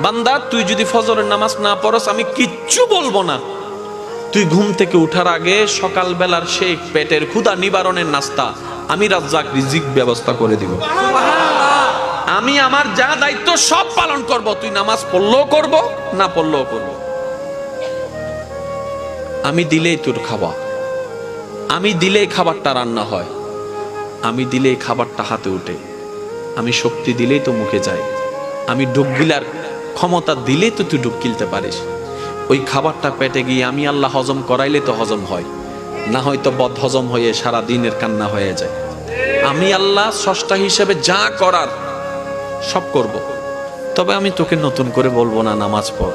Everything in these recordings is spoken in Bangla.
বান্দা তুই যদি ফজরের নামাজ না পড়স আমি কিচ্ছু বলব না। তুই ঘুম থেকে উঠার আগে সকাল বেলার সেই পেটের ক্ষুধা নিবারণের নাস্তা আমি রাজ্জাক রিজিক ব্যবস্থা করে দিব। আমি আমার যা দায়িত্ব সব পালন করব। তুই নামাজ পড়লেও করব না পড়লেও করব। আমি দিলেই তোর খাওয়া আমি দিলেই খাবারটা রান্না হয়। আমি দিলেই খাবারটা হাতে ওঠে আমি শক্তি দিলেই তো মুখে যায়। আমি ডুব গিলার ক্ষমতা দিলে তো তুই ডুব কিলতে পারিস। ওই খাবারটা পেটে গিয়ে আমি আল্লাহ হজম করাইলে তো হজম হয়। না হয়তো বদ হজম হয়ে সারা দিনের কান্না হয়ে যায়। আমি আল্লাহ সষ্টা হিসেবে যা করার সব করব। তবে আমি তোকে নতুন করে বলব না নামাজ পড়।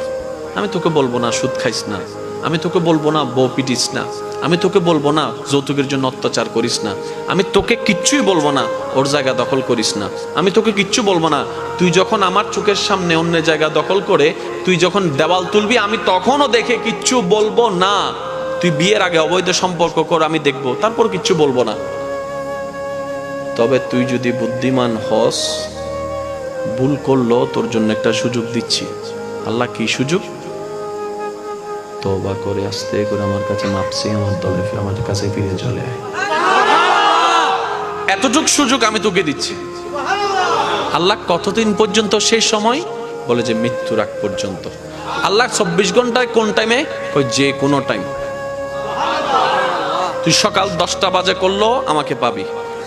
আমি তোকে বলব না, সুদ খাইস না। আমি তোকে বলব না, বউ পিটিস না। আমি তোকে বলব না, যৌতুকের জন্য অত্যাচার করিস না। আমি তোকে কিচ্ছুই বলব না, ওর জায়গা দখল করিস না। আমি তোকে কিচ্ছু বলব না, তুই যখন আমার চোখের সামনে অন্য জায়গা দখল করে, তুই যখন দেওয়াল তুলবি, আমি তখনও দেখে কিচ্ছু বলব না। তুই বিয়ের আগে অবৈধ সম্পর্ক কর, আমি দেখব, তারপর কিচ্ছু বলব না। তবে তুই যদি বুদ্ধিমান হস, ভুল করল তোর জন্য একটা সুযোগ দিচ্ছি। আল্লাহ কি সুযোগ? তবা করে আস্তে করে আমার কাছে মাপছি আমার দলে ফিরে আমার কাছে ফিরে চলে আয়। এতটুক সুযোগ আমি তোকে দিচ্ছি। আল্লাহ কতদিন পর্যন্ত সেই সময়? বলে যে মৃত্যুর আগ পর্যন্ত। আল্লাহ চব্বিশ ঘন্টায় কোন টাইমে কই যে কোনো টাইম তুই সকাল দশটা বাজে করল আমাকে পাবি।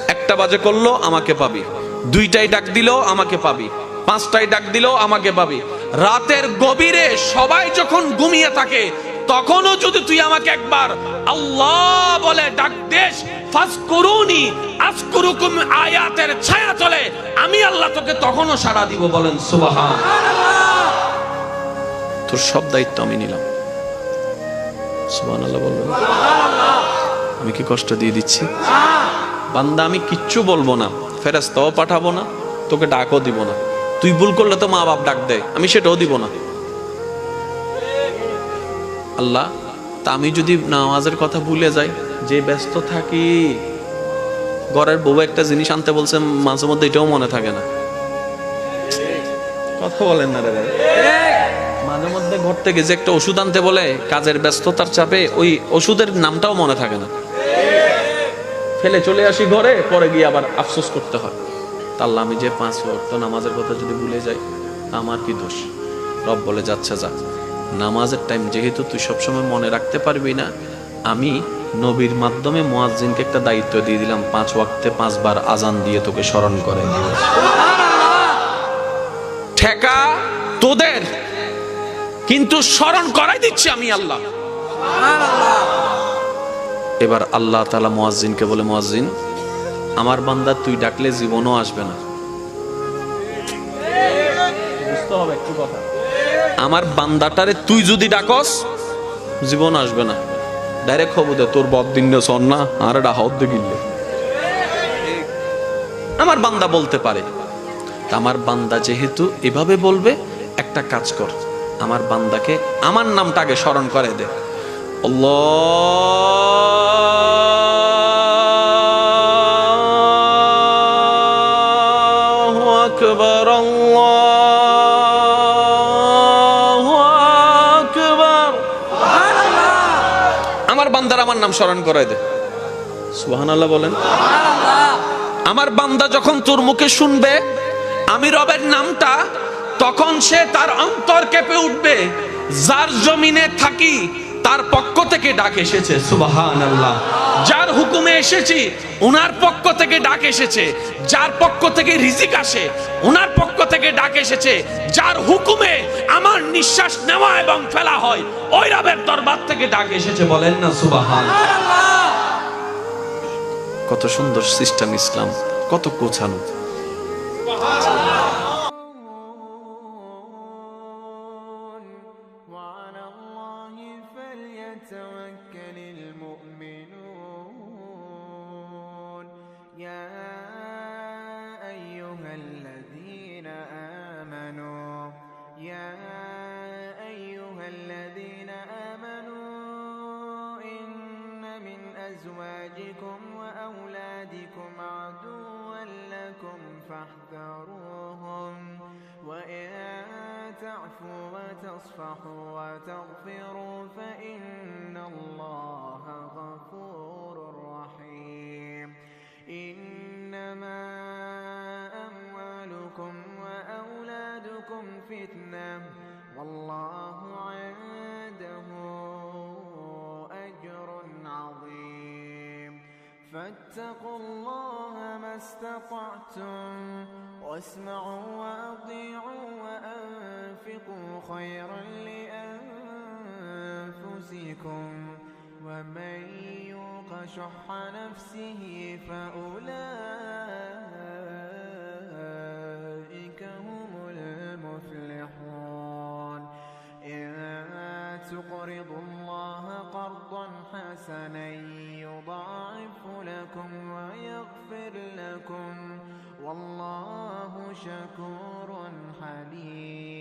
একটা বাজে করল আমাকে পাবি। দুইটাই ডাক দিলো আমাকে পাবি। পাঁচটায় ডাক দিলো আমাকে পাবি। রাতের গভীরে সবাই যখন ঘুমিয়ে থাকে তখনও যদি তুই আমাকে একবার আল্লাহ বলে ডাক দেশ আয়াতের ছায়া চলে। আমি আল্লাহ তোকে তখনও সাড়া দিব বলেন সুবহান তোর সব দায়িত্ব আমি নিলাম। সুবহান আল্লাহ বলবেন আমি কি কষ্ট দিয়ে দিচ্ছি? বান্দা আমি কিচ্ছু বলব না। ফেরেস্তাও পাঠাবো না তোকে ডাকও দিব না। তুই ভুল করলে তো মা বাপ ডাক দেয়। আমি সেটাও দিব না। আল্লাহ, তা আমি যদি নামাজের কথা ভুলে যাই, যে ব্যস্ত থাকি, ঘরের বউ একটা জিনিস আনতে বলছে, মাঝে মধ্যে এটাও মনে থাকে না। কথা বলেন না রে মাঝে মধ্যে ঘর থেকে যে একটা ওষুধ আনতে বলে, কাজের ব্যস্ততার চাপে, ওই ওষুধের নামটাও মনে থাকে না। ফেলে চলে আসি ঘরে, পরে গিয়ে আবার আফসোস করতে হয়। তাল্লা আমি যে পাঁচ ওয়াক্ত নামাজের কথা যদি ভুলে যাই আমার কি দোষ? রব বলে যাচ্ছে যা। নামাজের টাইম যেহেতু তুই সবসময় মনে রাখতে পারবি না আমি নবীর মাধ্যমে মুয়াজ্জিনকে একটা দায়িত্ব দিয়ে দিলাম পাঁচ ওয়াক্তে পাঁচবার আজান দিয়ে তোকে স্মরণ করে ঠেকা তোদের কিন্তু স্মরণ করাই দিচ্ছি আমি আল্লাহ। এবার আল্লাহ তালা মুয়াজ্জিনকে বলে মুয়াজ্জিন আমার বান্দা তুই ডাকলে জীবনও আসবে না। বুঝতে হবে একটু কথা। আমার বান্দাটারে তুই যদি ডাকস জীবন আসবে না। ডাইরেক্ট হবু দে তোর বদ দিন সন না আর এটা হদ গিললে। আমার বান্দা বলতে পারে তা আমার বান্দা যেহেতু এভাবে বলবে একটা কাজ কর। আমার বান্দাকে আমার নামটা আগে স্মরণ করে দে। আল্লাহু! নাম স্মরণ করাই দে। সুবহানাল্লাহ বলেন। আমার বান্দা যখন তোর মুখে শুনবে আমি রবের নামটা তখন সে তার অন্তর কেঁপে উঠবে। যার জমিনে থাকি তার পক্ষ থেকে ডাক এসেছে সুবাহান আল্লাহ যার হুকুমে এসেছি, উনার পক্ষ থেকে ডাক এসেছে। যার পক্ষ থেকে রিজিক আসে, উনার পক্ষ থেকে ডাক এসেছে। যার হুকুমে আমার নিঃশ্বাস নেওয়া এবং ফেলা হয়, ওই রবের দরবার থেকে ডাক এসেছে, বলেন না সুবাহান কত সুন্দর সিস্টেম ইসলাম, কত গোছানো। عدوا لكم فاحذروهم وإن تعفوا وتصفحوا وتغفروا فإن الله غفور فاتقوا الله ما استطعتم واسمعوا وأطيعوا وأنفقوا خيرا لأنفسكم ومن يوق شح نفسه فأولئك هم المفلحون. إن تقرضوا الله قرضا حسنا يضاعف لكم ويغفر لكم والله شكور حليم.